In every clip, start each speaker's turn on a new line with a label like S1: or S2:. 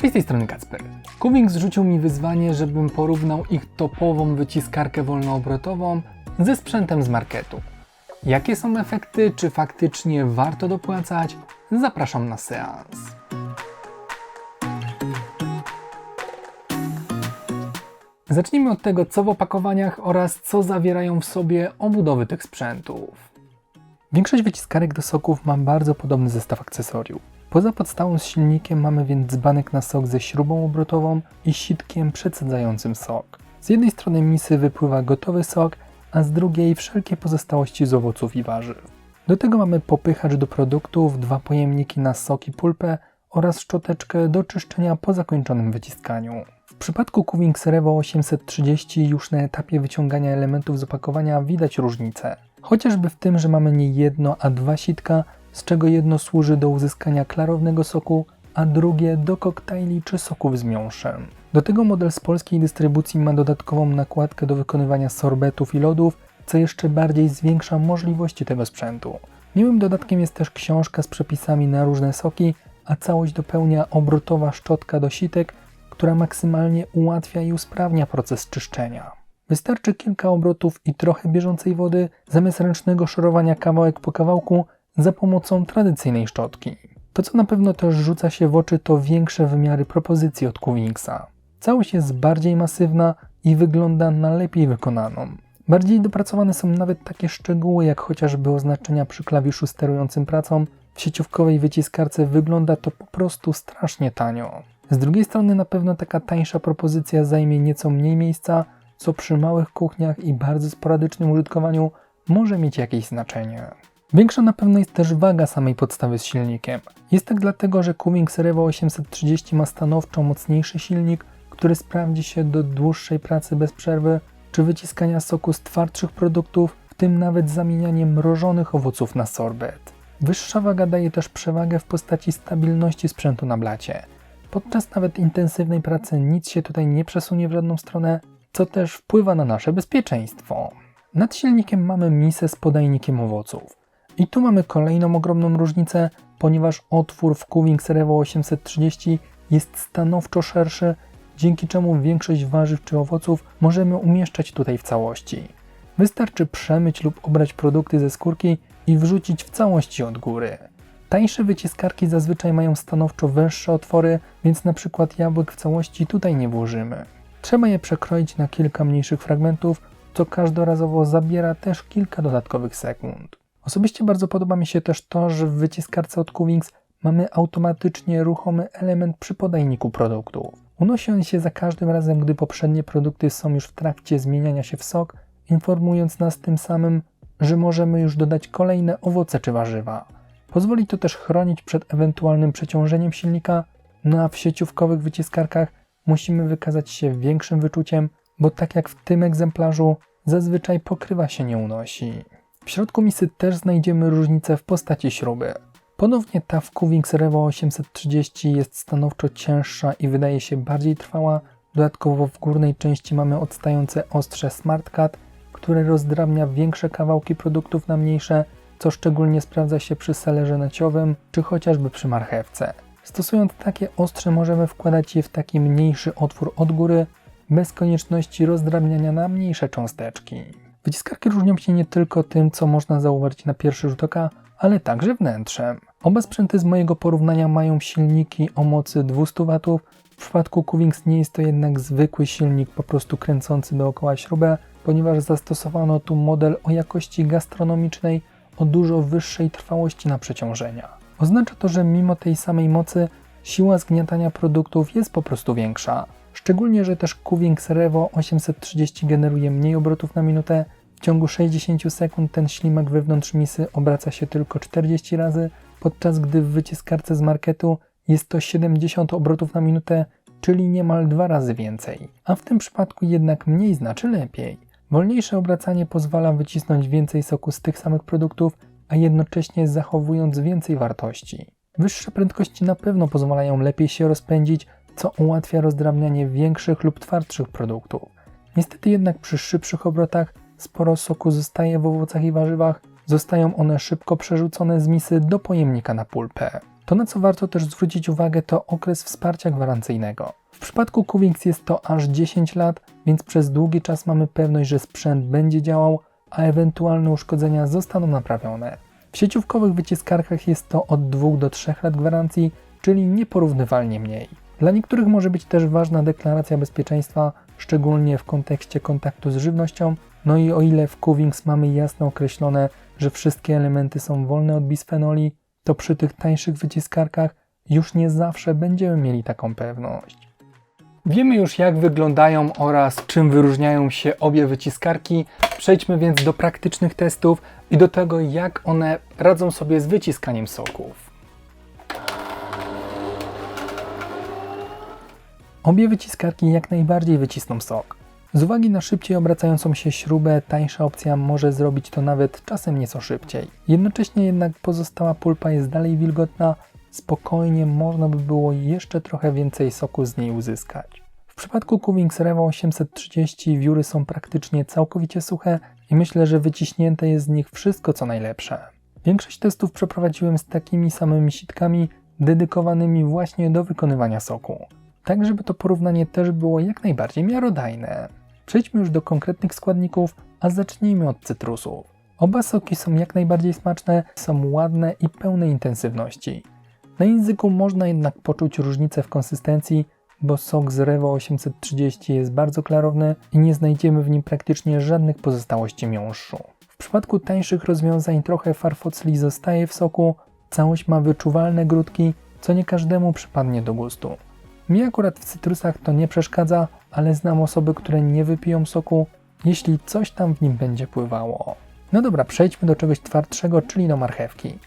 S1: Cześć z tej strony Kacper. Kubing zrzucił mi wyzwanie, żebym porównał ich topową wyciskarkę wolnoobrotową ze sprzętem z marketu. Jakie są efekty, czy faktycznie warto dopłacać? Zapraszam na seans. Zacznijmy od tego, co w opakowaniach oraz co zawierają w sobie obudowy tych sprzętów. Większość wyciskarek do soków ma bardzo podobny zestaw akcesoriów. Poza podstawą z silnikiem mamy więc dzbanek na sok ze śrubą obrotową i sitkiem przecedzającym sok. Z jednej strony misy wypływa gotowy sok, a z drugiej wszelkie pozostałości z owoców i warzyw. Do tego mamy popychacz do produktów, dwa pojemniki na sok i pulpę oraz szczoteczkę do czyszczenia po zakończonym wyciskaniu. W przypadku Cuvings Revo 830 już na etapie wyciągania elementów z opakowania widać różnicę. Chociażby w tym, że mamy nie jedno, a dwa sitka, z czego jedno służy do uzyskania klarownego soku, a drugie do koktajli czy soków z miąższem. Do tego model z polskiej dystrybucji ma dodatkową nakładkę do wykonywania sorbetów i lodów, co jeszcze bardziej zwiększa możliwości tego sprzętu. Miłym dodatkiem jest też książka z przepisami na różne soki, a całość dopełnia obrotowa szczotka do sitek, która maksymalnie ułatwia i usprawnia proces czyszczenia. Wystarczy kilka obrotów i trochę bieżącej wody, zamiast ręcznego szorowania kawałek po kawałku za pomocą tradycyjnej szczotki. To, co na pewno też rzuca się w oczy, to większe wymiary propozycji od Cuvingsa. Całość jest bardziej masywna i wygląda na lepiej wykonaną. Bardziej dopracowane są nawet takie szczegóły, jak chociażby oznaczenia przy klawiszu sterującym pracą. W sieciówkowej wyciskarce wygląda to po prostu strasznie tanio. Z drugiej strony na pewno taka tańsza propozycja zajmie nieco mniej miejsca, co przy małych kuchniach i bardzo sporadycznym użytkowaniu może mieć jakieś znaczenie. Większa na pewno jest też waga samej podstawy z silnikiem. Jest tak dlatego, że Cummins Revo 830 ma stanowczo mocniejszy silnik, który sprawdzi się do dłuższej pracy bez przerwy, czy wyciskania soku z twardszych produktów, w tym nawet zamienianie mrożonych owoców na sorbet. Wyższa waga daje też przewagę w postaci stabilności sprzętu na blacie. Podczas nawet intensywnej pracy nic się tutaj nie przesunie w żadną stronę, co też wpływa na nasze bezpieczeństwo. Nad silnikiem mamy misę z podajnikiem owoców. I tu mamy kolejną ogromną różnicę, ponieważ otwór w Cuvings Revo 830 jest stanowczo szerszy, dzięki czemu większość warzyw czy owoców możemy umieszczać tutaj w całości. Wystarczy przemyć lub obrać produkty ze skórki i wrzucić w całości od góry. Tańsze wyciskarki zazwyczaj mają stanowczo węższe otwory, więc na przykład jabłek w całości tutaj nie włożymy. Trzeba je przekroić na kilka mniejszych fragmentów, co każdorazowo zabiera też kilka dodatkowych sekund. Osobiście bardzo podoba mi się też to, że w wyciskarce od Cuvings mamy automatycznie ruchomy element przy podajniku produktów. Unosi on się za każdym razem, gdy poprzednie produkty są już w trakcie zmieniania się w sok, informując nas tym samym, że możemy już dodać kolejne owoce czy warzywa. Pozwoli to też chronić przed ewentualnym przeciążeniem silnika, no a w sieciówkowych wyciskarkach musimy wykazać się większym wyczuciem, bo tak jak w tym egzemplarzu, zazwyczaj pokrywa się nie unosi. W środku misy też znajdziemy różnicę w postaci śruby. Ponownie ta w Cuvings Revo 830 jest stanowczo cięższa i wydaje się bardziej trwała. Dodatkowo w górnej części mamy odstające ostrze SmartCut, które rozdrabnia większe kawałki produktów na mniejsze, co szczególnie sprawdza się przy selerze naciowym czy chociażby przy marchewce. Stosując takie ostrze możemy wkładać je w taki mniejszy otwór od góry, bez konieczności rozdrabniania na mniejsze cząsteczki. Wyciskarki różnią się nie tylko tym, co można zauważyć na pierwszy rzut oka, ale także wnętrzem. Oba sprzęty z mojego porównania mają silniki o mocy 200 W. W przypadku Cuvings nie jest to jednak zwykły silnik po prostu kręcący dookoła śrubę, ponieważ zastosowano tu model o jakości gastronomicznej o dużo wyższej trwałości na przeciążenia. Oznacza to, że mimo tej samej mocy siła zgniatania produktów jest po prostu większa. Szczególnie, że też Cuvings Revo 830 generuje mniej obrotów na minutę. W ciągu 60 sekund ten ślimak wewnątrz misy obraca się tylko 40 razy, podczas gdy w wyciskarce z marketu jest to 70 obrotów na minutę, czyli niemal dwa razy więcej. A w tym przypadku jednak mniej znaczy lepiej. Wolniejsze obracanie pozwala wycisnąć więcej soku z tych samych produktów, a jednocześnie zachowując więcej wartości. Wyższe prędkości na pewno pozwalają lepiej się rozpędzić, co ułatwia rozdrabnianie większych lub twardszych produktów. Niestety jednak przy szybszych obrotach sporo soku zostaje w owocach i warzywach, zostają one szybko przerzucone z misy do pojemnika na pulpę. To na co warto też zwrócić uwagę to okres wsparcia gwarancyjnego. W przypadku Cuvings jest to aż 10 lat, więc przez długi czas mamy pewność, że sprzęt będzie działał, a ewentualne uszkodzenia zostaną naprawione. W sieciówkowych wyciskarkach jest to od 2 do 3 lat gwarancji, czyli nieporównywalnie mniej. Dla niektórych może być też ważna deklaracja bezpieczeństwa, szczególnie w kontekście kontaktu z żywnością, no i o ile w Cuvings mamy jasno określone, że wszystkie elementy są wolne od bisfenoli, to przy tych tańszych wyciskarkach już nie zawsze będziemy mieli taką pewność. Wiemy już jak wyglądają oraz czym wyróżniają się obie wyciskarki. Przejdźmy więc do praktycznych testów i do tego jak one radzą sobie z wyciskaniem soków. Obie wyciskarki jak najbardziej wycisną sok. Z uwagi na szybciej obracającą się śrubę, tańsza opcja może zrobić to nawet czasem nieco szybciej. Jednocześnie jednak pozostała pulpa jest dalej wilgotna, spokojnie można by było jeszcze trochę więcej soku z niej uzyskać. W przypadku Cuvings Revo 830 wióry są praktycznie całkowicie suche i myślę, że wyciśnięte jest z nich wszystko co najlepsze. Większość testów przeprowadziłem z takimi samymi sitkami dedykowanymi właśnie do wykonywania soku tak żeby to porównanie też było jak najbardziej miarodajne. Przejdźmy już do konkretnych składników, a zacznijmy od cytrusów. Oba soki są jak najbardziej smaczne, są ładne i pełne intensywności. Na języku można jednak poczuć różnicę w konsystencji, bo sok z Revo 830 jest bardzo klarowny i nie znajdziemy w nim praktycznie żadnych pozostałości miąższu. W przypadku tańszych rozwiązań trochę farfocli zostaje w soku, całość ma wyczuwalne grudki, co nie każdemu przypadnie do gustu. Mi akurat w cytrusach to nie przeszkadza, ale znam osoby, które nie wypiją soku, jeśli coś tam w nim będzie pływało. No dobra, przejdźmy do czegoś twardszego, czyli do marchewki.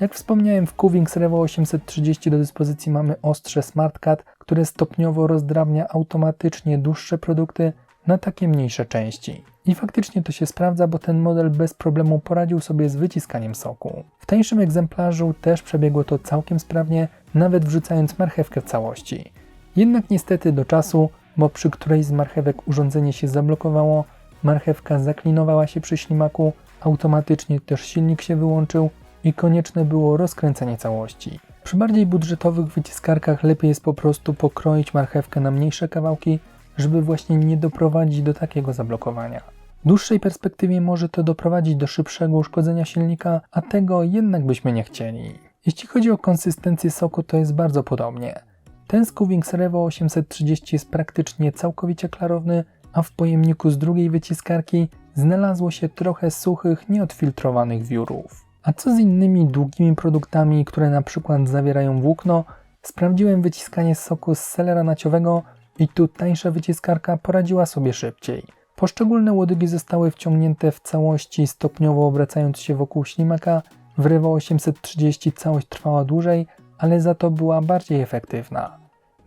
S1: Jak wspomniałem, w Cuvings Revo 830 do dyspozycji mamy ostrze SmartCut, które stopniowo rozdrabnia automatycznie dłuższe produkty na takie mniejsze części. I faktycznie to się sprawdza, bo ten model bez problemu poradził sobie z wyciskaniem soku. W tańszym egzemplarzu też przebiegło to całkiem sprawnie, nawet wrzucając marchewkę w całości. Jednak niestety do czasu, bo przy którejś z marchewek urządzenie się zablokowało, marchewka zaklinowała się przy ślimaku, automatycznie też silnik się wyłączył i konieczne było rozkręcenie całości. Przy bardziej budżetowych wyciskarkach lepiej jest po prostu pokroić marchewkę na mniejsze kawałki, żeby właśnie nie doprowadzić do takiego zablokowania. W dłuższej perspektywie może to doprowadzić do szybszego uszkodzenia silnika, a tego jednak byśmy nie chcieli. Jeśli chodzi o konsystencję soku, to jest bardzo podobnie. Ten z Cuvings Revo 830 jest praktycznie całkowicie klarowny, a w pojemniku z drugiej wyciskarki znalazło się trochę suchych, nieodfiltrowanych wiórów. A co z innymi długimi produktami, które na przykład zawierają włókno? Sprawdziłem wyciskanie soku z selera naciowego i tu tańsza wyciskarka poradziła sobie szybciej. Poszczególne łodygi zostały wciągnięte w całości, stopniowo obracając się wokół ślimaka. W Revo 830 całość trwała dłużej, ale za to była bardziej efektywna.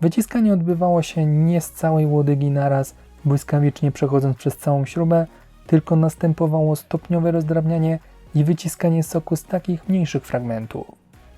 S1: Wyciskanie odbywało się nie z całej łodygi naraz, błyskawicznie przechodząc przez całą śrubę, tylko następowało stopniowe rozdrabnianie i wyciskanie soku z takich mniejszych fragmentów.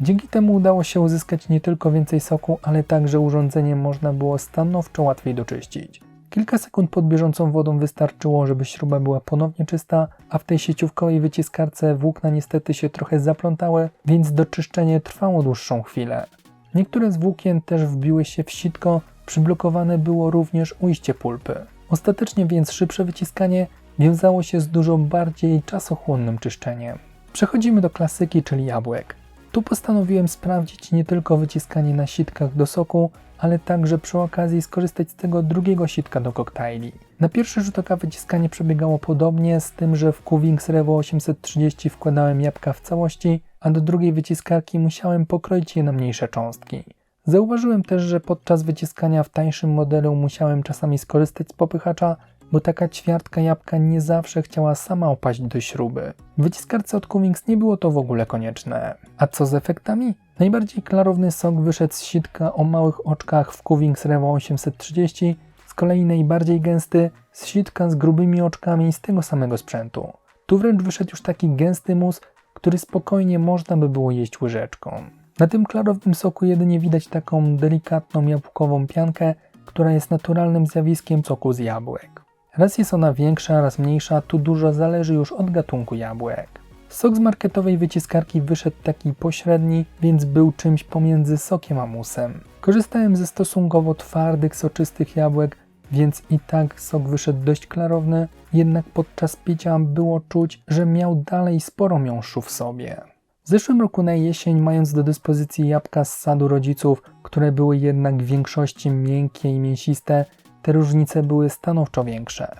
S1: Dzięki temu udało się uzyskać nie tylko więcej soku, ale także urządzenie można było stanowczo łatwiej doczyścić. Kilka sekund pod bieżącą wodą wystarczyło, żeby śruba była ponownie czysta, a w tej sieciówkowej wyciskarce włókna niestety się trochę zaplątały, więc doczyszczenie trwało dłuższą chwilę. Niektóre z włókien też wbiły się w sitko, przyblokowane było również ujście pulpy. Ostatecznie więc szybsze wyciskanie wiązało się z dużo bardziej czasochłonnym czyszczeniem. Przechodzimy do klasyki, czyli jabłek. Tu postanowiłem sprawdzić nie tylko wyciskanie na sitkach do soku, ale także przy okazji skorzystać z tego drugiego sitka do koktajli. Na pierwszy rzut oka wyciskanie przebiegało podobnie, z tym, że w Cuvings Revo 830 wkładałem jabłka w całości, a do drugiej wyciskarki musiałem pokroić je na mniejsze cząstki. Zauważyłem też, że podczas wyciskania w tańszym modelu musiałem czasami skorzystać z popychacza, bo taka ćwiartka jabłka nie zawsze chciała sama opaść do śruby. W wyciskarce od Cummings nie było to w ogóle konieczne. A co z efektami? Najbardziej klarowny sok wyszedł z sitka o małych oczkach w Cummings Revo 830, z kolei najbardziej gęsty z sitka z grubymi oczkami z tego samego sprzętu. Tu wręcz wyszedł już taki gęsty mus, który spokojnie można by było jeść łyżeczką. Na tym klarownym soku jedynie widać taką delikatną jabłkową piankę, która jest naturalnym zjawiskiem soku z jabłek. Raz jest ona większa, raz mniejsza, tu dużo zależy już od gatunku jabłek. Sok z marketowej wyciskarki wyszedł taki pośredni, więc był czymś pomiędzy sokiem a musem. Korzystałem ze stosunkowo twardych, soczystych jabłek, więc i tak sok wyszedł dość klarowny, jednak podczas picia było czuć, że miał dalej sporo miąższu w sobie. W zeszłym roku na jesień, mając do dyspozycji jabłka z sadu rodziców, które były jednak w większości miękkie i mięsiste, te różnice były stanowczo większe.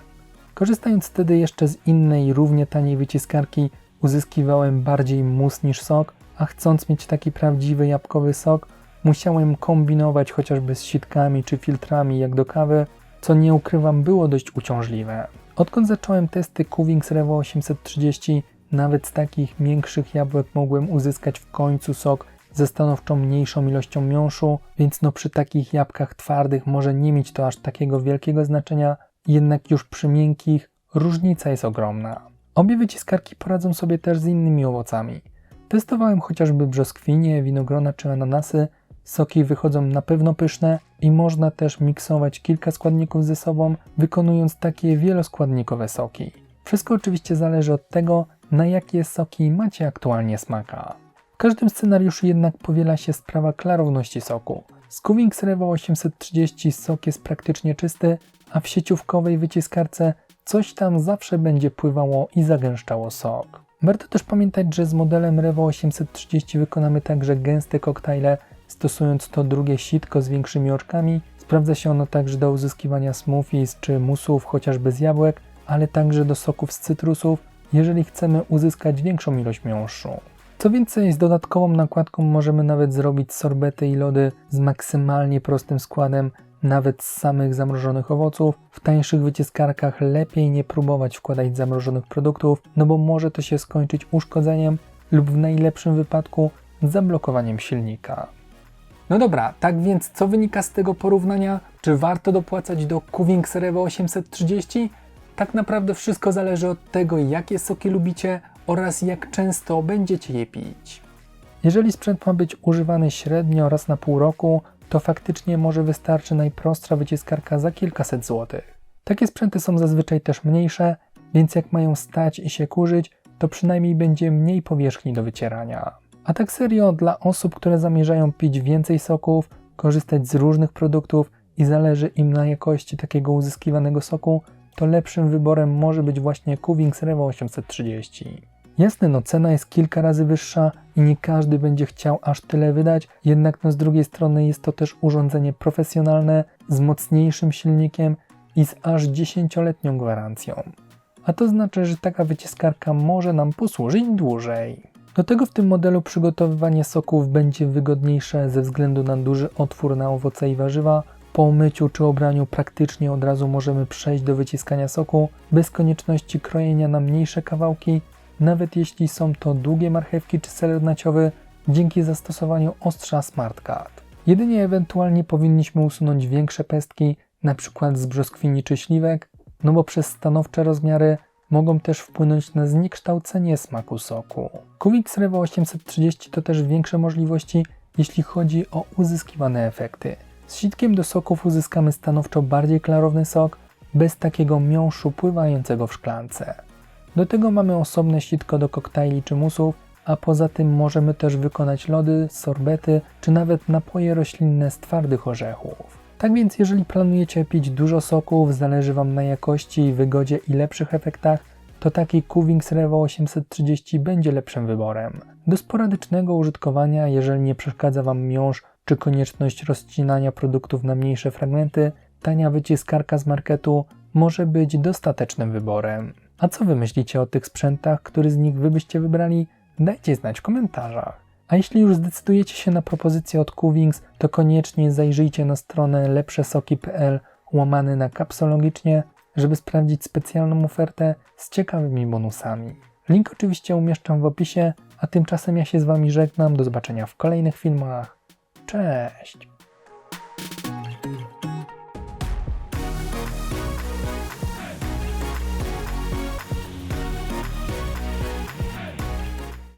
S1: Korzystając wtedy jeszcze z innej, równie taniej wyciskarki, uzyskiwałem bardziej mus niż sok, a chcąc mieć taki prawdziwy jabłkowy sok, musiałem kombinować chociażby z sitkami czy filtrami jak do kawy, co nie ukrywam było dość uciążliwe. Odkąd zacząłem testy Cuvings Revo 830, nawet z takich większych jabłek mogłem uzyskać w końcu sok ze stanowczo mniejszą ilością miąższu, więc no przy takich jabłkach twardych może nie mieć to aż takiego wielkiego znaczenia, jednak już przy miękkich różnica jest ogromna. Obie wyciskarki poradzą sobie też z innymi owocami. Testowałem chociażby brzoskwinie, winogrona czy ananasy, soki wychodzą na pewno pyszne i można też miksować kilka składników ze sobą, wykonując takie wieloskładnikowe soki. Wszystko oczywiście zależy od tego, na jakie soki macie aktualnie smaka. W każdym scenariuszu jednak powiela się sprawa klarowności soku. Z Cuvings Revo 830 sok jest praktycznie czysty, a w sieciówkowej wyciskarce coś tam zawsze będzie pływało i zagęszczało sok. Warto też pamiętać, że z modelem Revo 830 wykonamy także gęste koktajle, stosując to drugie sitko z większymi oczkami. Sprawdza się ono także do uzyskiwania smoothies czy musów chociażby z jabłek, ale także do soków z cytrusów, jeżeli chcemy uzyskać większą ilość miąższu. Co więcej, z dodatkową nakładką możemy nawet zrobić sorbety i lody z maksymalnie prostym składem, nawet z samych zamrożonych owoców. W tańszych wyciskarkach lepiej nie próbować wkładać zamrożonych produktów, no bo może to się skończyć uszkodzeniem lub w najlepszym wypadku zablokowaniem silnika. No dobra, tak więc co wynika z tego porównania? Czy warto dopłacać do Cuvings Revo 830? Tak naprawdę wszystko zależy od tego, jakie soki lubicie oraz jak często będziecie je pić. Jeżeli sprzęt ma być używany średnio raz na pół roku, to faktycznie może wystarczy najprostsza wyciskarka za kilkaset złotych. Takie sprzęty są zazwyczaj też mniejsze, więc jak mają stać i się kurzyć, to przynajmniej będzie mniej powierzchni do wycierania. A tak serio, dla osób, które zamierzają pić więcej soków, korzystać z różnych produktów i zależy im na jakości takiego uzyskiwanego soku, to lepszym wyborem może być właśnie Cuvings Revo 830. Jasne, no cena jest kilka razy wyższa i nie każdy będzie chciał aż tyle wydać, jednak no z drugiej strony jest to też urządzenie profesjonalne z mocniejszym silnikiem i z aż 10-letnią gwarancją. A to znaczy, że taka wyciskarka może nam posłużyć dłużej. Do tego w tym modelu przygotowywanie soków będzie wygodniejsze ze względu na duży otwór na owoce i warzywa. Po umyciu czy obraniu praktycznie od razu możemy przejść do wyciskania soku bez konieczności krojenia na mniejsze kawałki, nawet jeśli są to długie marchewki czy seler naciowy, dzięki zastosowaniu ostrza Smart Cut. Jedynie ewentualnie powinniśmy usunąć większe pestki, np. z brzoskwini czy śliwek, no bo przez stanowcze rozmiary mogą też wpłynąć na zniekształcenie smaku soku. Cuvix Revo 830 to też większe możliwości, jeśli chodzi o uzyskiwane efekty. Z sitkiem do soków uzyskamy stanowczo bardziej klarowny sok, bez takiego miąższu pływającego w szklance. Do tego mamy osobne sitko do koktajli czy musów, a poza tym możemy też wykonać lody, sorbety czy nawet napoje roślinne z twardych orzechów. Tak więc jeżeli planujecie pić dużo soków, zależy Wam na jakości, wygodzie i lepszych efektach, to taki Cuvings Revo 830 będzie lepszym wyborem. Do sporadycznego użytkowania, jeżeli nie przeszkadza Wam miąższ czy konieczność rozcinania produktów na mniejsze fragmenty, tania wyciskarka z marketu może być dostatecznym wyborem. A co Wy myślicie o tych sprzętach, który z nich Wy byście wybrali? Dajcie znać w komentarzach. A jeśli już zdecydujecie się na propozycję od Cuvings, to koniecznie zajrzyjcie na stronę lepszesoki.pl łamany na kapsologicznie, żeby sprawdzić specjalną ofertę z ciekawymi bonusami. Link oczywiście umieszczam w opisie, a tymczasem ja się z Wami żegnam. Do zobaczenia w kolejnych filmach. Cześć!